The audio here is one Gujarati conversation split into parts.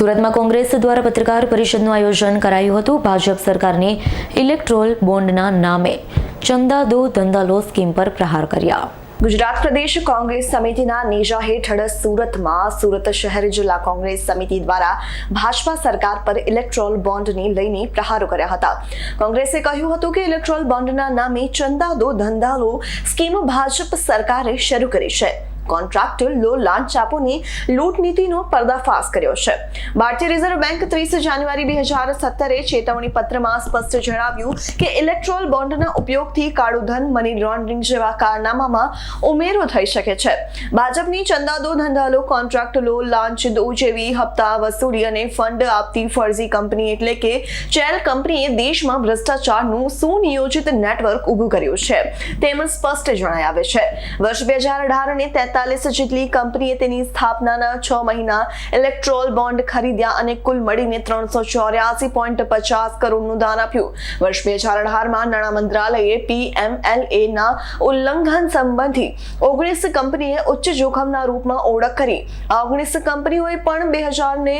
સુરતમાં કોંગ્રેસ દ્વારા પત્રકાર પરિષદનું આયોજન કરાયું હતું. ભાજપ સરકારની ઇલેક્ટ્રોલ બોન્ડના નામે ચંદા દો ધંધા લો સ્કીમ પર પ્રહાર કર્યા. ગુજરાત પ્રદેશ કોંગ્રેસ સમિતિના નેજા હેઠળ સુરતમાં સુરત શહેર જિલ્લા કોંગ્રેસ સમિતિ દ્વારા ભાજપા સરકાર પર ઇલેક્ટ્રોલ બોન્ડને લઈને પ્રહારો કર્યા હતા. કોંગ્રેસે કહ્યું હતું કે ઇલેક્ટ્રોલ બોન્ડના નામે ચંદા દો ધંધા લો સ્કીમ ભાજપ સરકારે શરૂ કરી છે. કોન્ટ્રાક્ટર લો લાંચ આપોની લૂંટ નીતિનો પર્દાફાશ કર્યો છે. ભારતીય રિઝર્વ બેંક ત્રીસ જાન્યુઆરી બે હજાર સત્તરે ચેતવણી પત્રમાં સ્પષ્ટ જણાવ્યું કે ઇલેક્ટ્રોલ બોન્ડના ઉપયોગથી કાળું ધન મની લોન્ડરિંગ જેવા કારનામામાં ઉમેરો થઈ શકે છે. ભાજપની ચંદાદો ધંધાલો કોન્ટ્રાક્ટ લો લાંચ દો જેવી હપ્તા વસૂલી અને ફંડ આપતી ફરજી કંપની એટલે કે ચેલ કંપનીએ દેશમાં ભ્રષ્ટાચારનું સુનિયોજિત નેટવર્ક ઊભું કર્યું છે. તેમ સ્પષ્ટ જણાય આવે છે. વર્ષ બે હજાર અઢાર અને તેતાલીસ જેટલી કંપનીએ તેની સ્થાપનાના છ મહિના ઇલેક્ટ્રોલ બોન્ડ ખરીદ્યા અને કુલ મળીને ત્રણસો ચોર્યાસી પોઈન્ટ પચાસ કરોડનું દાન આપ્યું. વર્ષ બે હજાર અઢારમાં નાણાં મંત્રાલયે પીએમએલએ ના ઉલ્લંઘન સંબંધી ઓગણીસ કંપનીએ ઉચ્ચ જોખમના રૂપમાં ઓળખ કરી. આ ઓગણીસ કંપનીઓએ પણ બે હજાર ને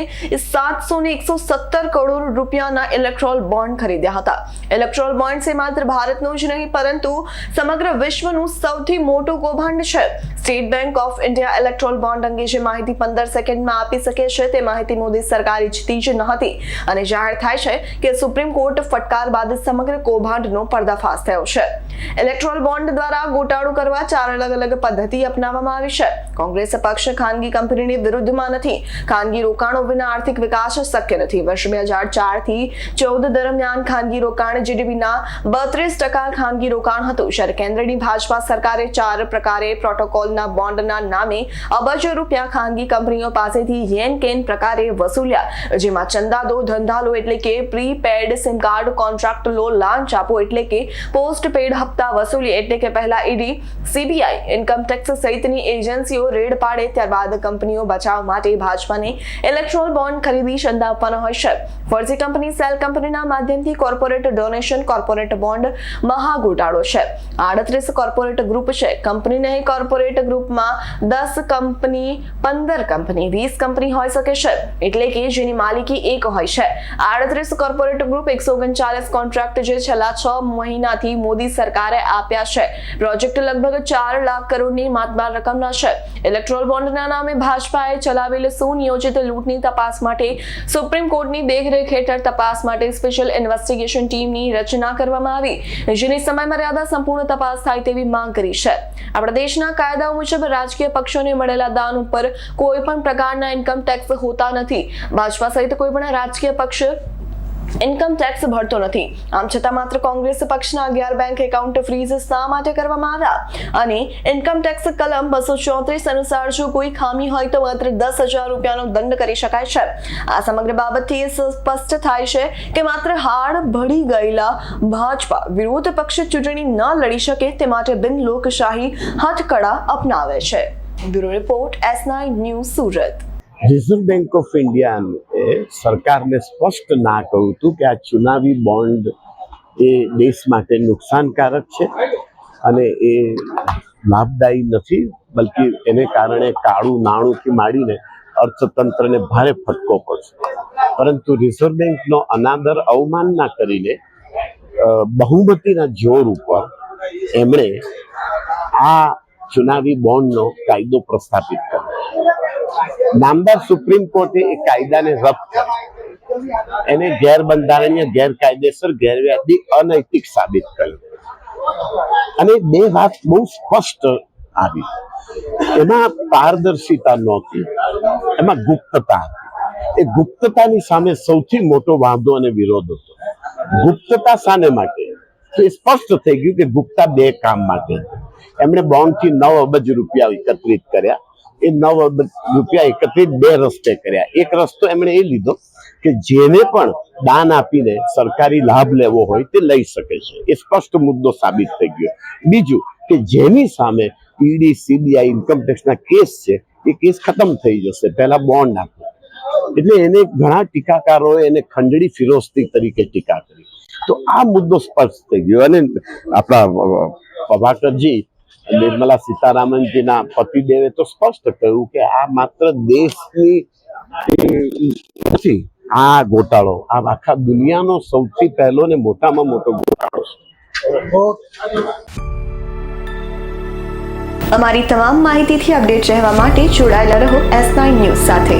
સાતસો ને એકસો સત્તર કરોડ રૂપિયાના ઇલેક્ટ્રોલ બોન્ડ ખરીદ્યા હતા. ઇલેક્ટ્રોલ બોન્ડ એ માત્ર ભારતનું જ નહીં, પરંતુ સમગ્ર વિશ્વનું સૌથી મોટું કૌભાંડ છે. State Bank of India electoral bond અંગે જે માહિતી પંદર સેકન્ડમાં આપી શકે છે, તે માહિતી મોદી સરકાર ઈચ્છતી જ નહોતી અને જાહેર થાય છે કે સુપ્રીમ કોર્ટ ફટકાર બાદ સમગ્ર કૌભાંડનો પર્દાફાશ થયો છે. ઇલેક્ટ્રોલ બોન્ડ દ્વારા ગોટાળો કરવા ચાર અલગ અલગ પદ્ધતિ અપનાવવામાં આવી છે. કોંગ્રેસ પક્ષ ખાનગી કંપનીની વિરુદ્ધમાં નથી. ખાનગી રોકાણો વિના આર્થિક વિકાસ શક્ય નથી. વર્ષ બે હજાર ચારથી ચૌદ દરમિયાન ખાનગી રોકાણ જીડીપીના બત્રીસ ટકા ખાનગી રોકાણ હતું. જ્યારે કેન્દ્રની ભાજપા સરકારે ચાર પ્રકારે પ્રોટોકોલના બોન્ડના નામે અબજો રૂપિયા ખાનગી કંપનીઓ પાસેથી યેન કેન પ્રકારે વસૂલ્યા, જેમાં ચંદાદો, ધંધાલો એટલે કે prepaid sim card, contract લો લાંચ આપો એટલે કે પોસ્ટ પેડ હપ્તા વસૂલી એટલે કે પહેલા ઈડી, સીબીઆઈ, ઇન્કમ ટેક્સ સહિતની એજન્સીઓ રેડ પાડે ત્યારબાદ કંપનીઓ બચાવ માટે ભાજપાને ઇલેક્ટ્રોલ બોન્ડ ખરીદી ચંદા આપવાનો હોય છે. ફરજી કંપની સેલ કંપનીના માધ્યમથી કોર્પોરેટ ડોનેશન કોર્પોરેટ બોન્ડ મહા ગોટાળો છે. આડત્રીસ કોર્પોરેટ ગ્રુપ છે. કંપની નહીં કોર્પોરેટ ગ્રુપમાં દસ કંપની, પંદર કંપની, વીસ કંપની હોઈ શકે છે. એટલે કે જેની માલિકી એક હોય છે. આડત્રીસ કોર્પોરેટ ગ્રુપ એકસો ઓગણચાલીસ કોન્ટ્રાક્ટ જે છેલ્લા છ મહિનાથી મોદી સરકારે આપ્યા છે. પ્રોજેક્ટ લગભગ ચાર લાખ કરોડની માતબાર રકમના છે. ઇલેક્ટ્રોલ બોન્ડના નામે ભાજપાએ ચલાવેલ સુનિયોજિત લૂંટની તપાસ માટે સુપ્રીમ કોર્ટની દેખરેખ હેઠળ તપાસ માટે સ્પેશિયલ ઇન્વેસ્ટિગેશન ટીમની રચના કરવામાં આવી. જેની સમયમર્યાદા સંપૂર્ણ તપાસ થાય તેવી માંગ કરી છે. આપણા દેશના કાયદાઓ મુજબ રાજકીય પક્ષોને મળેલા દાન ઉપર કોઈ પણ પ્રકારના ઇન્કમ ટેક્સ હોતા નથી. ભાજપા સહિત કોઈ પણ રાજકીય પક્ષ ઇન્કમ ટેક્સ ભરતો નથી. આમ છતાં માત્ર કોંગ્રેસ પક્ષના અગિયાર બેંક એકાઉન્ટ ફ્રીઝ શા માટે કરવામાં આવ્યા? અને ઇન્કમ ટેક્સ કલમ બસો ચોત્રીસ અનુસાર જો કોઈ ખામી હોય તો માત્ર દસ હજાર રૂપિયાનો દંડ કરી શકાય છે. આ સમગ્ર બાબતથી એ સ્પષ્ટ થાય છે કે માત્ર હાડ ભળી ગયેલા ભાજપા વિરોધ પક્ષ ચૂંટણી ન લડી શકે તે માટે બિન લોકશાહી હથકડા અપનાવે છે. Bureau report S nine news Surat. Reserve Bank of ઇન્ડિયાએ સરકારને સ્પષ્ટ ના કહ્યું હતું કે આ ચુનાવી બોન્ડ એ દેશ માટે નુકસાનકારક છે અને એ લાભદાયી નથી, બલકે એને કારણે કાળું નાણુંથી માંડીને અર્થતંત્રને ભારે ફટકો પડશે. પરંતુ રિઝર્વ બેંકનો અનાદર અવમાનના કરીને બહુમતીના જોર ઉપર એમણે આ ચુનાવી બોન્ડનો કાયદો પ્રસ્થાપિત કર્યો. નામદાર સુપ્રીમ કોર્ટે એ કાયદાને રદ કર્યો. એને ગેરબંધારણીય, ગેરકાયદેસર ગેરવ્યાજબી અનૈતિક સાબિત કર્યું. અને બે વાત બહુ સ્પષ્ટ આવી. એમાં પારદર્શિતા નહોતી. એમાં ગુપ્તતા. એ ગુપ્તતાની સામે સૌથી મોટો વાંધો અને વિરોધ હતો. ગુપ્તતા શાને માટે? એ સ્પષ્ટ થઈ ગયું કે ગુપ્તા બે કામ માટે એમણે બોન્ડથી નવ અબજ રૂપિયા એકત્રિત કર્યા. એ નવ રૂપિયા એકત્રિત બે રસ્તે કર્યા. એક રસ્તો એમણે એ લીધો કે જેને પણ દાન આપીને સરકારી લાભ લેવો હોય તે લઈ શકે છે. એ સ્પષ્ટ મુદ્દો સાબિત થઈ ગયો. બીજું કે જેની સામે ઈડી, સીબીઆઈ ઇન્કમટેક્સના કેસ છે, એ કેસ ખતમ થઈ જશે. પહેલા બોન્ડ આપ્યો એટલે એને ઘણા ટીકાકારોએ એને ખંડણી ફિરોસ્તી તરીકે ટીકા કરી. તો આ મુદ્દો સ્પષ્ટ થઈ ગયો અને આપણા પ્રભાકરજી નિર્મલા સીતારામનજીના પતિદેવે તો સ્પષ્ટ કહ્યું કે આ માત્ર દેશની આ ગોટાળો, આ આખા દુનિયાનો સૌથી પહેલો ને મોટામાં મોટો ગોટાળો છે. અમારી તમામ માહિતીથી અપડેટ રહેવા માટે જોડાયેલા રહો એસ નાઇન ન્યૂઝ સાથે.